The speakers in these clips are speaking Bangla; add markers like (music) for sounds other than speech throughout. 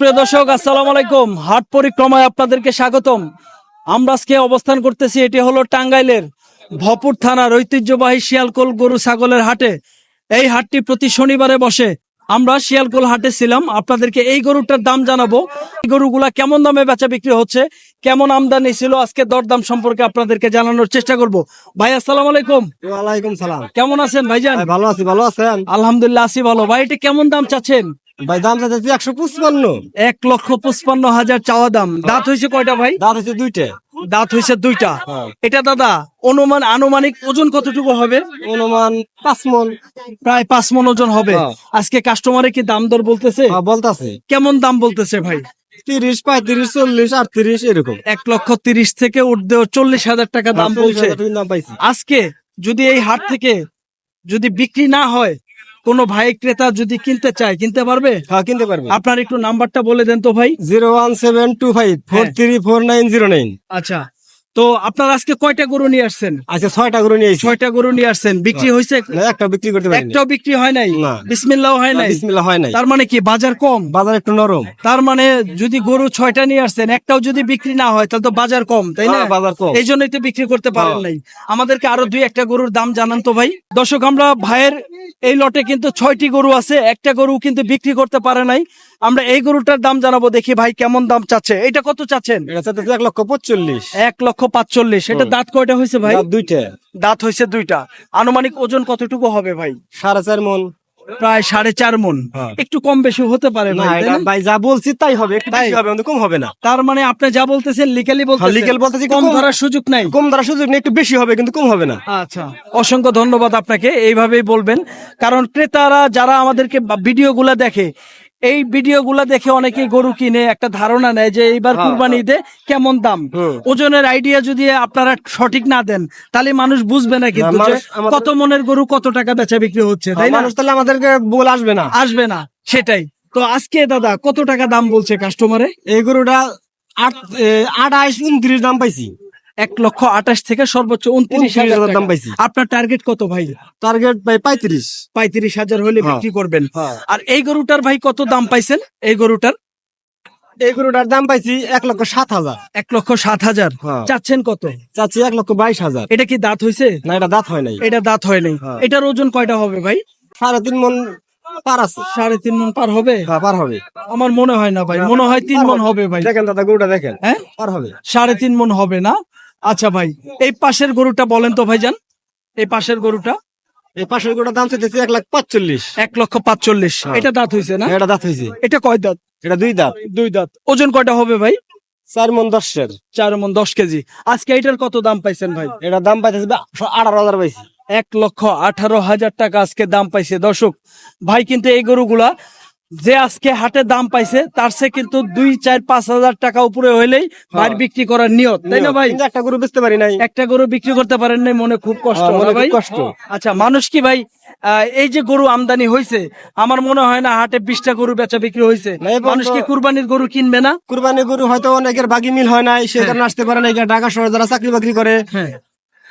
প্রিয় দর্শক আসসালামু আলাইকুম। হাট পরিক্রমায় আপনাদেরকে স্বাগতম। আমরা আজকে অবস্থান করতেছি এটি হলো টাঙ্গাইলের ভপুর থানার ঐতিহ্যবাহী শিয়ালকোল গরু ছাগলের হাটে। এই হাটটি প্রতি শনিবারে বসে। আমরা শিয়ালকোল হাটে ছিলাম। আপনাদেরকে এই গরুটার দাম জানাব। এই গরুগুলা কেমন দামে বেচা বিক্রি হচ্ছে কেমন আমদানি ছিল আজকে দরদাম সম্পর্কে আপনাদেরকে জানানোর চেষ্টা করব। ভাই আসসালাম আলাইকুম। ওয়ালাইকুম সালাম। কেমন আছেন ভাইজান? ভালো আছি ভালো আছেন? আলহামদুলিল্লাহ আছি ভালো। ভাই এটা কেমন দাম চাচ্ছেন? ভাই দাম চাইতেছি একশো পঁচপান্ন। এক লক্ষ পঁচপান্ন হাজার চাওয়া দাম। দাঁত হয়েছে কয়টা ভাই? দাঁত হচ্ছে দুইটা। দাঁত হয়েছে দুইটা। হ্যাঁ। এটা দাদা অনুমান আনুমানিক ওজন কতটুকু হবে? অনুমান পাঁচ মন। প্রায় পাঁচ মন ওজন হবে। হ্যাঁ। আজকে কাস্টমারে কি দাম দর বলতেছে? বলতেছে। কেমন দাম বলতেছে ভাই? তিরিশ পঁয়ত্রিশ চল্লিশ আটত্রিশ এরকম। এক লক্ষ তিরিশ থেকে উঠতে চল্লিশ হাজার টাকা দাম বলছে। আজকে যদি এই হাট থেকে যদি বিক্রি না হয় কোনো ভাই ক্রেতা যদি কিনতে চায় কিনতে পারবে? হ্যাঁ কিনতে পারবে। আপনার একটু নাম্বারটা বলে দেন তো ভাই। Zero one seven two five four হ্যাঁ। Three four nine zero nine. আচ্ছা তো আপনার আজকে কয়টা গরু নিয়ে আসছেন? আচ্ছা ছয়টা গরু নিয়ে ছয়টা গরু নিয়ে আসছেন। বিক্রি হয়েছে? একটা বিক্রি করতে পারি একটাও বিক্রি হয় নাই। বিসমিল্লাহ হয় নাই? বিসমিল্লাহ হয় নাই। তার মানে কি বাজার কম? বাজার একটু নরম। তার মানে যদি গরু ছয়টা নিয়ে আসছেন একটাও যদি বিক্রি না হয় তাহলে তো বাজার কম তাই না বাজার কম। এই জন্যই তো বিক্রি করতে পারেন হ্যাঁ। নাই। আমাদেরকে আরও দুই একটা গরুর দাম জানান তো ভাই। দর্শক আমরা ভাইয়ের এই লটে কিন্তু ছয়টি গরু আছে একটা গরু কিন্তু বিক্রি করতে পারে নাই। আমরা এই গরুটার দাম জানাব দেখি ভাই কেমন দাম চাচ্ছে। এটা কত চাচ্ছেন? এক লক্ষ পঁচল্লিশ এক লক্ষ পাঁচচল্লিশ। এটা দাঁত কয়টা হয়েছে ভাই? দুইটা। দাঁত হয়েছে দুইটা। আনুমানিক ওজন কতটুকু হবে ভাই? সাড়ে চার মন। প্রায় সাড়ে চার মন। হ্যাঁ। একটু কম বেশি হতে পারে ভাই, যা বলছি তাই হবে। তাই? হবে কম হবে না। তার মানে আপনি যা বলতেছেন লিগালি হ্যাঁ, বলতেছেন। legal বলতেছি কম ধরার সুযোগ নাই। কম দ্বারা সুযোগ নেই একটু বেশি হবে কিন্তু কম হবে না। আচ্ছা অসংখ্য ধন্যবাদ আপনাকে। এইভাবেই বলবেন। কারণ ক্রেতারা যারা আমাদেরকে ভিডিও গুলা দেখে এই ভিডিও গুলা দেখে অনেকেই গরু কিনে একটা ধারণা নেয় যে এইবার হ্যাঁ, কুরবানিতে কেমন দাম? ওজনের আইডিয়া যদি আপনারা সঠিক না দেন তাহলে মানুষ বুঝবে না কিন্তু কত মনের গরু কত টাকা বেচা বিক্রি হচ্ছে তাই না? মানুষ তাহলে আমাদেরকে বল আসবে না। আসবে না সেটাই। তো আজকে দাদা কত টাকা দাম বলছে কাস্টমারে এই গরুটা আট এ, আঠাইশ উনত্রিশ দাম পাইছি। এক লক্ষ আঠাশ থেকে সর্বোচ্চ উনত্রিশ হাজার দাম। পাইছি। আপনার টার্গেট কত ভাই? টার্গেট ভাই পঁয়ত্রিশ। পঁয়ত্রিশ হাজার হলে হ্যাঁ। বিক্রি করবেন। হ্যাঁ। আর এই গরুটার ভাই কত দাম পাইছেন? এই গরুটার? এই গরুটার দাম পাইছি এক লক্ষ সাত হাজার। এক লক্ষ সাত হাজার। হ্যাঁ। চাচ্ছেন কত? চাচ্ছি এক লক্ষ বাইশ হাজার। এটা কি দাঁত হয়েছে না এটা দাঁত হয় নাই। এটা দাঁত হয় নাই। এটার ওজন কয়টা হবে ভাই? সাড়ে তিন মন পার আছে। সাড়ে তিন মন পার হবে? হ্যাঁ পার হবে। আমার মনে হয় না ভাই। মনে হয় তিন মন হবে ভাই। দেখেন দাদা গরুটা দেখেন। হ্যাঁ? পার হবে। সাড়ে তিন মন হবে না? আচ্ছা ভাই এই পাশের গরুটা বলেন তো ভাইজান। এই পাশের গরুটা? এই পাশের গরুটার দাম চাইতেছি এক লাখ পাঁচচল্লিশ। এক লক্ষ পাঁচচল্লিশ। হ্যাঁ। এটা দাঁত হয়েছে না? এটা দাঁত হয়েছে এটা কয় দাঁত? এটা দুই দাঁত। দুই দাঁত। ওজন কয়টা হবে ভাই? চার মন দশের। চার মন দশ কেজি। আজকে এটার কত দাম পাইছেন ভাই? এটা দাম পাইতেছি আঠারো হাজার পাইছি। এক লক্ষ আঠারো হাজার টাকা আজকে দাম পাইছে। দর্শক ভাই কিন্তু এই গরুগুলা যে আজকে হাটে দাম পাইছে তার সে কিন্তু দুই চার পাঁচ হাজার টাকা উপরে হইলেই ভাই বিক্রি করার নিয়ত। তাই না ভাই? একটা গরু বেচতে পারি নাই। একটা গরু বিক্রি করতে পারেন নাই মনে খুব কষ্ট হ্যাঁ, ভাই? কষ্ট। আচ্ছা মানুষ কি ভাই এই যে গরু আমদানি হয়েছে আমার মনে হয় না হাটে বিশটা গরু বেচা বিক্রি হয়েছে না, মানুষ কি কুরবানির গরু কিনবে না? কুরবানি গরু হয়তো অনেকের বাগি মিল হয় নাই সে কারণে আসতে পারে না এখানে ঢাকা শহরে যারা চাকরি বাকরি করে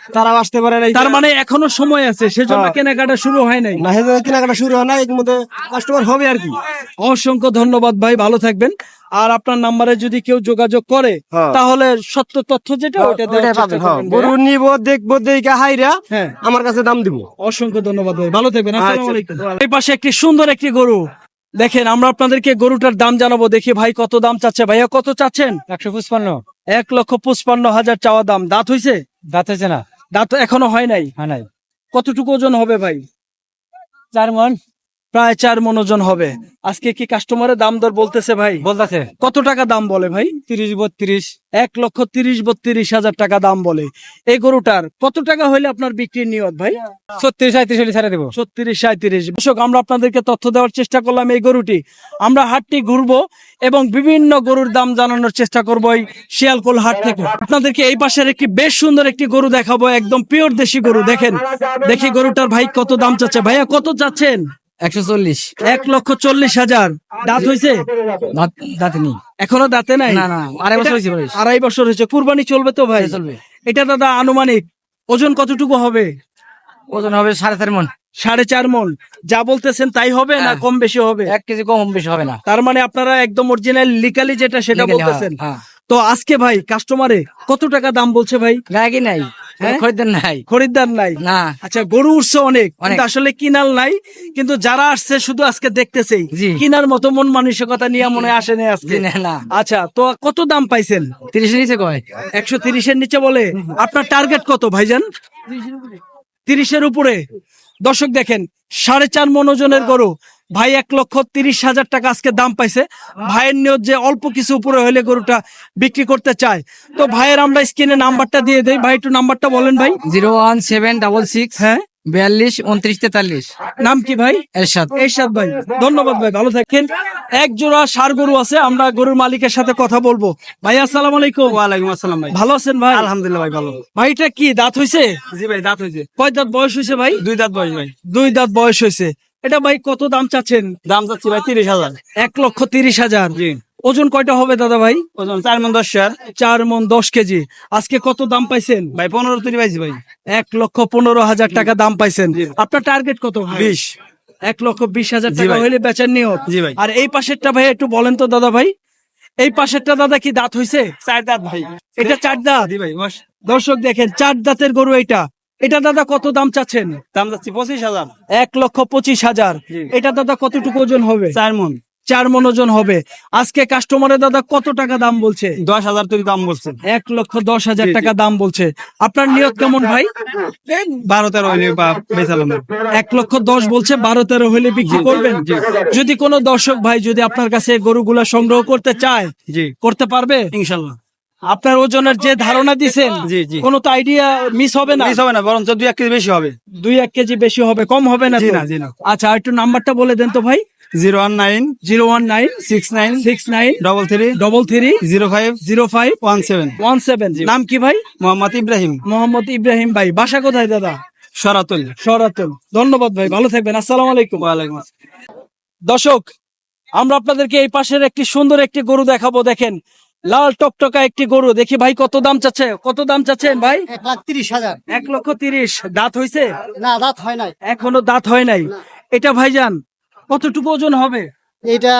হ্যাঁ তারাও আসতে পারে না তার মানে এখনও সময় আছে সেজন্য হ্যাঁ। কেনাকাটা শুরু হয় নাই। না হেজে কেনাকাটা শুরু হয় না এর মধ্যে কাস্টমার হবে আর কি। অসংখ্য ধন্যবাদ ভাই ভালো থাকবেন। আর আপনার নাম্বারে যদি কেউ যোগাযোগ করে হ্যাঁ। তাহলে সত্য তথ্য যেটা ওটা দেওয়ার পাবেন, হ্যাঁ। গরু নিব দেখব দেখে হাইরা হ্যাঁ। আমার কাছে দাম দিব। অসংখ্য ধন্যবাদ ভাই ভালো থাকবেন আসসালামু আচ্ছা। আলাইকুম। এই পাশে একটি সুন্দর একটি গরু। দেখেন আমরা আপনাদেরকে গরুটার দাম জানাব দেখি ভাই কত দাম চাচ্ছে। ভাইয়া কত চাচ্ছেন? একশো পঁচপান্ন। এক লক্ষ পঁচপান্ন হাজার চাওয়া দাম। দাঁত হইছে? দাঁত হয়েছে না। দাঁত এখনও হয় নাই? হয় নাই। কতটুকু ওজন হবে ভাই? চার মন। প্রায় চার মনোজন হবে। আজকে কি কাস্টমারের দাম দর বলতেছে ভাই? বলতেছে। কত টাকা দাম বলে ভাই? তিরিশ বত্রিশ। এক লক্ষ তিরিশ বত্রিশ হাজার টাকা দাম বলে। এই গরুটার কত টাকা হইলে আপনার বিক্রির নিয়ত ভাই? ছত্রিশ সাঁত্রিশ হলে ছেড়ে দেবো। ছত্রিশ সাঁত্রিশ। দর্শক আমরা আপনাদেরকে তথ্য দেওয়ার চেষ্টা করলাম এই গরুটি। আমরা হাটটি ঘুরবো এবং বিভিন্ন গরুর দাম জানানোর চেষ্টা করব এই শিয়ালকোল হাট থেকে। আপনাদেরকে এই পাশের একটি বেশ সুন্দর একটি গরু দেখাবো। একদম পিওর দেশি গরু। দেখেন দেখি গরুটার ভাই কত দাম চাচ্ছে। ভাইয়া কত চাচ্ছেন একশো চল্লিশ। এক লক্ষ চল্লিশ হাজার। দাঁত হয়েছে দাঁতে নেই। এখনও দাঁতে নাই? না না আড়াই বছর হয়েছে আড়াই বছর হয়েছে। কুরবানি চলবে তো ভাই? চলবে। এটা দাদা আনুমানিক ওজন কতটুকু হবে? ওজন হবে সাড়ে চার মন। সাড়ে চার মন। যা বলতেছেন তাই হবে না হ্যাঁ। কম বেশি হবে? এক কেজি কম বেশি হবে না। তার মানে আপনারা একদম অরিজিনাল লিকালি যেটা সেটা Legally, বলতেছেন। হ্যাঁ, তো আজকে ভাই কাস্টমারে কত টাকা দাম বলছে ভাই? গায়ে নাই। হ্যাঁ? খরিদ্দার নাই। খরিদ্দার নাই। না। আচ্ছা গরু উঠছে অনেক। কিন্তু আসলে কিনাল নাই কিন্তু যারা আসছে শুধু আজকে দেখতেছেই। কিনার মতো মন মানসিকতা নিয়ে মনে হয় আজকে। না, না। আচ্ছা তো কত দাম পাইছেন? তিরিশ নিচে কয়? একশো তিরিশের নিচে বলে। আপনার টার্গেট কত ভাইজান? তিরিশের উপরে। দর্শক দেখেন সাড়ে চার মনোজনের গরু। ভাই এক লক্ষ তিরিশ হাজার টাকা আজকে দাম পাইছে। ভাইয়ের নিয়ত যে অল্প কিছু উপরে হলে গরুটা বিক্রি করতে চায়। তো ভাইয়ের আমরা স্ক্রিনে নাম্বারটা দিয়ে দেই। ভাই একটু নাম্বারটা বলেন ভাই। Zero one seven double six হ্যাঁ। বিয়াল্লিশ উনত্রিশ তেতাল্লিশ। নাম কি ভাই? এরশাদ। এরশাদ ভাই। ধন্যবাদ ভাই ভালো থাকেন। এক জোড়া সার গরু আছে আমরা গরুর মালিকের সাথে কথা বলব। ভাই আসসালাম আলাইকুম। ওয়ালাইকুম আসসালাম ভাই। ভালো আছেন ভাই? আলহামদুলিল্লাহ ভাই ভালো। ভাই এটা কি দাঁত হইছে? জি ভাই দাঁত হয়েছে কয় দাঁত বয়স হয়েছে ভাই? দুই দাঁত বয়স ভাই। দুই দাঁত বয়স হয়েছে এটা ভাই কত দাম চাচ্ছেন? দাম চাচ্ছি ভাই তিরিশ হাজার। এক লক্ষ তিরিশ হাজার। ওজন কয়টা হবে দাদা ভাই? ওজন চার মন দশ শেয়ার চার মন দশ কেজি। আজকে কত দাম পাইছেন? ভাই পনেরো তৈরি পাইছি ভাই। এক লক্ষ পনেরো হাজার টাকা দাম পাইছেন। আপনার টার্গেট কত বিশ। এক লক্ষ বিশ হাজার টাকা হইলে বেচার নিয়ত। জি ভাই। আর এই পাশেরটা ভাই একটু বলেন তো দাদা ভাই। এই পাশেরটা দাদা কি দাঁত হইছে? চার দাঁত ভাই। এটা চার দাঁত? দর্শক দেখেন চার দাঁতের গরু এটা এটা দাদা কত দাম চাচ্ছেন? দাম যাচ্ছে পঁচিশ হাজার। এক লক্ষ পঁচিশ হাজার। এটা দাদা কতটুকু ওজন হবে? চার মন। চার মন ওজন হবে। আজকে কাস্টমারের দাদা কত টাকা দাম বলছে? দশ হাজার তৈরি দাম বলছেন এক লক্ষ দশ হাজার। টাকা দাম বলছে। আপনার নিয়ত কেমন ভাই? বারো তেরো হইলে বেচালাম এক লক্ষ দশ বলছে বারো তেরো হলে বিক্রি করবেন? যদি কোনো দর্শক ভাই যদি আপনার কাছে গরুগুলা সংগ্রহ করতে চায় করতে পারবে? ইনশাল্লাহ। আপনার ওজনের যে ধারণা দিছেন (laughs) জি জি। কোনো তো আইডিয়া মিস হবে না? মিস হবে না বরঞ্চ দুই এক কেজি বেশি হবে। দুই এক কেজি বেশি হবে কম হবে না জি না জি না। আচ্ছা একটু নাম্বারটা বলে দেন তো ভাই। Zero one nine zero one nine six nine six nine double three double three zero five zero five one seven. One seven নাম কি ভাই? মোহাম্মদ ইব্রাহিম। মোহাম্মদ ইব্রাহিম ভাই বাসা কোথায় দাদা? সরাতুল। সরাতন ধন্যবাদ ভাই ভালো থাকবেন আসসালামু আলাইকুম। ওয়ালাইকুম দর্শক আমরা আপনাদেরকে এই পাশের একটি সুন্দর একটি গরু দেখাবো দেখেন। লাল টকটকা একটি গরু। দেখি ভাই কত দাম চাচ্ছে? কত দাম চাচ্ছেন ভাই? এক লাখ তিরিশ হাজার। এক লক্ষ তিরিশ। দাঁত হয়েছে না দাঁত হয় নাই। এখনও দাঁত হয় নাই। এটা ভাইজান কতটুকু ওজন হবে? এটা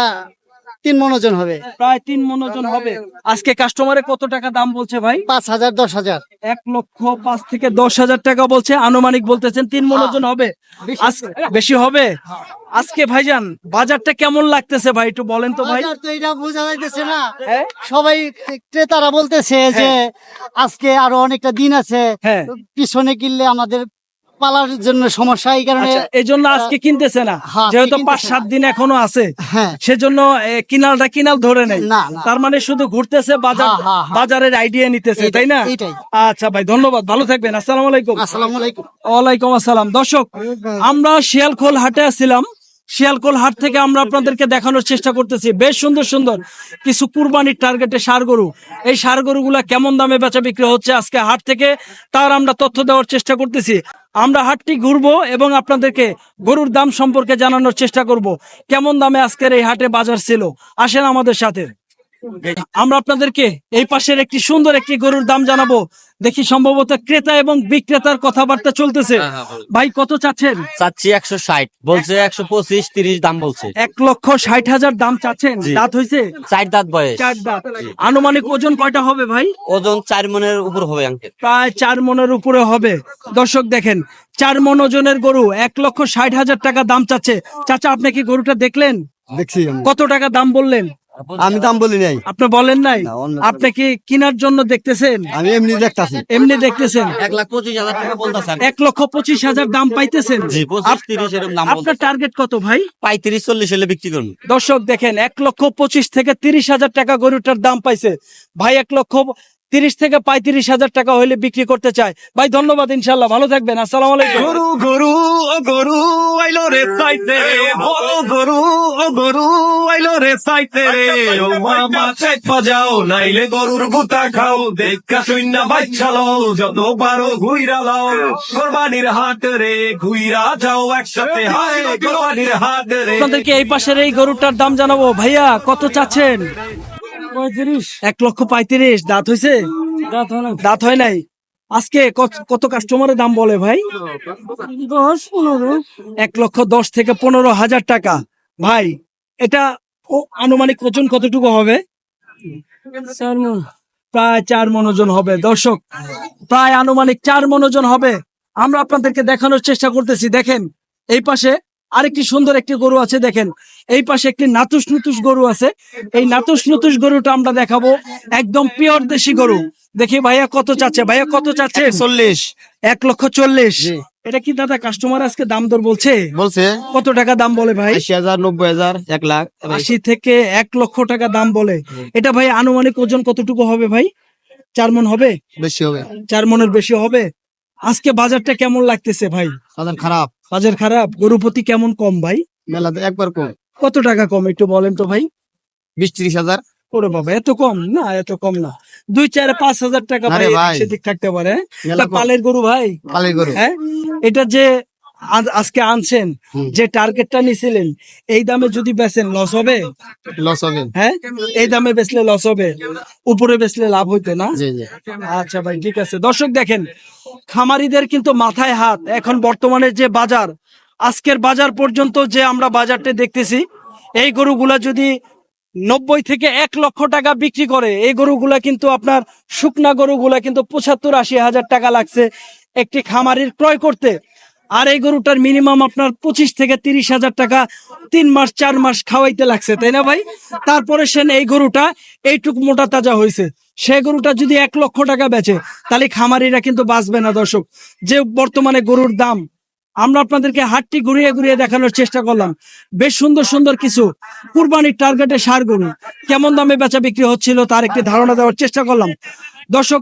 তিন মন ওজন হবে। প্রায় তিন মন ওজন হবে। আজকে কাস্টমারে কত টাকা দাম বলছে ভাই? পাঁচ হাজার দশ হাজার। এক লক্ষ পাঁচ থেকে দশ হাজার টাকা বলছে। আনুমানিক বলতেছেন তিন মন ওজন হবে। বেশি হবে। আজকে ভাইজান বাজারটা কেমন লাগতেছে ভাই একটু বলেন তো ভাই? তো এটা বোঝা যাইতেছে না। হ্যাঁ? সবাই ক্রেতারা বলতেছে যে আজকে আরও অনেকটা দিন আছে। হ্যাঁ। পিছনে কিনলে আমাদের পালার জন্য সমস্যা এই কারণে আচ্ছা এই জন্য আজকে কিনতেছে না। হ্যাঁ, যেহেতু পাঁচ সাত দিন এখনও আছে হ্যাঁ। সেজন্য কিনালটা কিনাল ধরে নেই তার মানে শুধু ঘুরতেছে বাজার হ্যাঁ, হ্যাঁ। বাজারের আইডিয়া নিতেছে তাই না? আচ্ছা ভাই ধন্যবাদ। ভালো থাকবেন। আসসালামু আলাইকুম। আসসালামু আলাইকুম। ওয়ালাইকুম আসসালাম। দর্শক আমরা শিয়ালখোল হাটে আসছিলাম শিয়ালখোল হাট থেকে আমরা আপনাদেরকে দেখানোর চেষ্টা করতেছি। বেশ সুন্দর সুন্দর কিছু কুরবানির টার্গেটে সার গরু এই সার গরুগুলা কেমন দামে বেচা বিক্রি হচ্ছে আজকে হাট থেকে তার আমরা তথ্য দেওয়ার চেষ্টা করতেছি। আমরা হাটটি ঘুরবো এবং আপনাদেরকে গরুর দাম সম্পর্কে জানানোর চেষ্টা করব। কেমন দামে আজকের এই হাটে বাজার ছিল? আসেন আমাদের সাথে। আমরা আপনাদেরকে এই পাশের একটি সুন্দর একটি গরুর দাম জানাব। দেখি সম্ভবত ক্রেতা এবং বিক্রেতার কথাবার্তা চলতেছে। ভাই কত চাচ্ছেন? চাচ্ছি একশো ষাট। বলছে একশো পঁচিশ তিরিশ দাম বলছে। এক লক্ষ ষাট হাজার দাম চাচ্ছেন। দাঁত হয়েছে? চার দাঁত বয়স। চার দাঁত। আনুমানিক ওজন কয়টা হবে ভাই? ওজন চার মনের উপর হবে প্রায় চার মনের উপরে হবে। দর্শক দেখেন চার মন ওজনের গরু এক লক্ষ ষাট হাজার টাকা দাম চাচ্ছে। চাচা আপনি কি গরুটা দেখলেন? দেখছি কত টাকা দাম বললেন? আমি দাম বলি নাই। আপনি বলেন নাই? আপনি কি কেনার জন্য দেখতেছেন? আমি এমনি দেখতেছি। এমনি দেখতেছেন? এক লাখ পঁচিশ হাজার টাকা বলতেছে এক লক্ষ পঁচিশ হাজার দাম পাইতেছেন। আপনার টার্গেট কত ভাই? পঁয়ত্রিশ চল্লিশ হলে বিক্রি করুন। দর্শক দেখেন এক লক্ষ পঁচিশ থেকে তিরিশ হাজার টাকা গরুটার দাম পাইছে। ভাই এক লক্ষ তিরিশ থেকে পঁয়ত্রিশ হাজার টাকা হইলে বিক্রি করতে চায়। ভাই ধন্যবাদ ইনশাল্লাহ ভালো থাকবেন আসসালাম আলাইকুম। গরু গরু গরু আইলো রে সাইতে। গরু ও গরু আইলো রে সাইতে। ও মামা চেক বাজাও নাইলে গরুর গুতা খাও। দেখা শূন্য বাচ্চালো যত পারো ঘুইরা লাও। কোরবানির হাট রে ঘুইরা যাও একসাথে। হায় কোরবানির হাট রে। আপনাদেরকে এই পাশের এই গরুটার দাম জানাব। ভাইয়া কত চাচ্ছেন? এক লক্ষ পঁয়ত্রিশ। দাঁত হয়েছে দাঁত হয় নাই। আজকে কত- কাস্টমারের দাম বলে ভাই? দশ পনেরো। এক লক্ষ দশ থেকে পনেরো হাজার টাকা। ভাই এটা আনুমানিক ওজন কতটুকু হবে? প্রায় চার মনোজন হবে। দর্শক প্রায় আনুমানিক চার মনোজন হবে। আমরা আপনাদেরকে দেখানোর চেষ্টা করতেছি। দেখেন এই পাশে আরেকটি সুন্দর একটি গরু আছে দেখেন। এই পাশে একটি নাতুস নুতুস গরু আছে। এই নাতুস নুতুস গরুটা আমরা দেখাবো। একদম পিওর দেশি গরু। দেখি ভাইয়া কত চাচ্ছে? ভাইয়া কত চাচ্ছে? চল্লিশ এক লক্ষ চল্লিশ। এটা কি দাদা কাস্টমার আজকে দাম দর বলছে? বলছে। কত টাকা দাম বলে ভাই? আশি হাজার নব্বই হাজার এক লাখ। আশি থেকে এক লক্ষ টাকা দাম বলে। এটা ভাই আনুমানিক ওজন কতটুকু হবে ভাই? চার মন হবে? বেশি হবে। চার মনের বেশি হবে? আজকে বাজারটা কেমন লাগতেছে ভাই? খারাপ। বাজার খারাপ? গরুপতি কেমন কম ভাই? মেলাতে একবার কম। কত টাকা কম একটু বলেন তো ভাই? বিশ ত্রিশ হাজার। ওরে বাবা এত কম? না এত কম না। দুই চার পাঁচ হাজার টাকা ভাই। সেদিক থাকতে পারে। পালের গরু ভাই? পালের গরু। হ্যাঁ? এটা যে আজকে আনছেন যে টার্গেটটা নিছিলেন এই দামে যদি বেচেন লস হবে? লস হবে। হ্যাঁ? এই দামে বেচলে লস হবে উপরে বেচলে লাভ হইতো না? আচ্ছা ভাই ঠিক আছে। দর্শক দেখেন খামারিদের কিন্তু মাথায় হাত। এখন বর্তমানে যে বাজার আজকের বাজার পর্যন্ত যে আমরা বাজারটা দেখতেছি এই গরুগুলা যদি নব্বই থেকে এক লক্ষ টাকা বিক্রি করে এই গরুগুলা কিন্তু আপনার শুকনা গরুগুলা কিন্তু পঁচাত্তর আশি হাজার টাকা লাগছে একটি খামারির ক্রয় করতে। আর এই গরুটার মিনিমাম আপনার পঁচিশ থেকে তিরিশ হাজার টাকা তিন মাস, চার মাস খাওয়াইতে লাগছে, তাই না ভাই? তারপরে সেন এই গরুটা এইটুক মোটা তাজা হয়েছে সে গরুটা যদি এক লক্ষ টাকা বেচে, তাহলে খামারিরা কিন্তু বাঁচবে না, দর্শক। যে বর্তমানে গরুর দাম, আমরা আপনাদেরকে হাটটি ঘুরিয়ে ঘুরিয়ে দেখানোর চেষ্টা করলাম। বেশ সুন্দর সুন্দর কিছু কুরবানির টার্গেটে সার গরু। কেমন দামে বেচা বিক্রি হচ্ছিল তার একটি ধারণা দেওয়ার চেষ্টা করলাম। দর্শক